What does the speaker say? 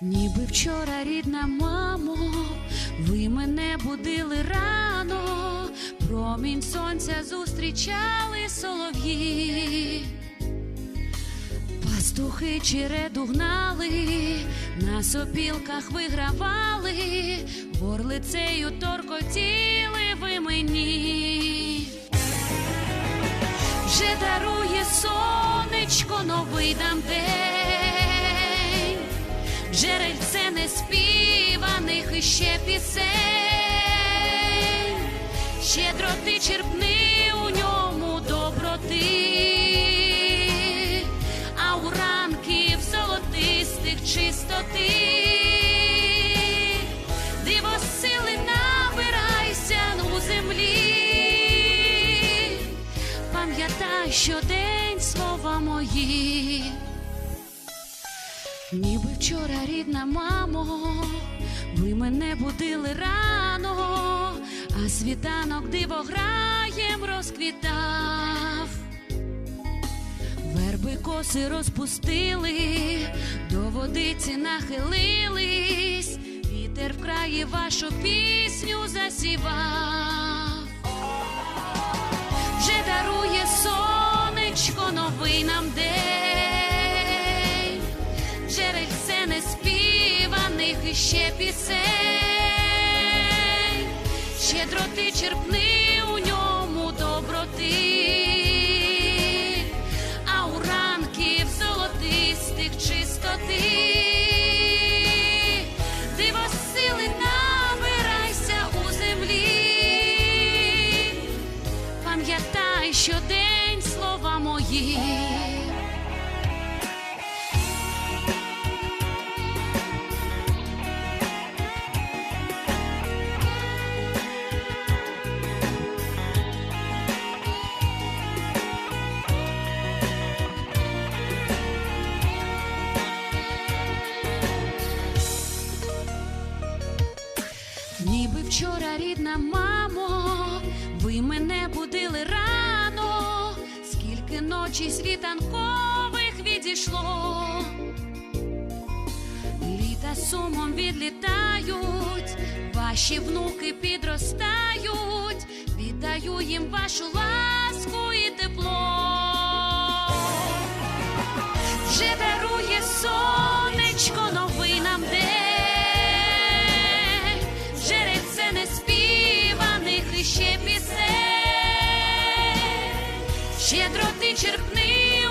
Ніби вчора рідна мамо, ви мене будили рано, промінь сонця зустрічали солов'ї. Пастухи череду гнали, на сопілках вигравали, горлицею торкотіли ви мені. Вже дарує сонечко новий нам день, іще пісень, щедро ти черпни у ньому доброти, а у ранків золотистих чистоти, диво сили набирайся у землі. Пам'ятай щодень слова мої, ніби вчора рідна мамо, ви мене будили рано, а світанок дивограєм розквітав. Верби коси розпустили, до водиці нахилились, вітер в краї вашу пісню засівав іще пісень, щедро ти черпни у ньому доброти, а у ранків золотистих чистоти. Диво сили набирайся у землі. Пам'ятай щодень слова рідна мамо, ви мене будили рано, скільки ночі світанкових відійшло. Літа сумом відлітають, ваші внуки підростають, віддаю їм вашу ласку і тепло. Щедро ти черпни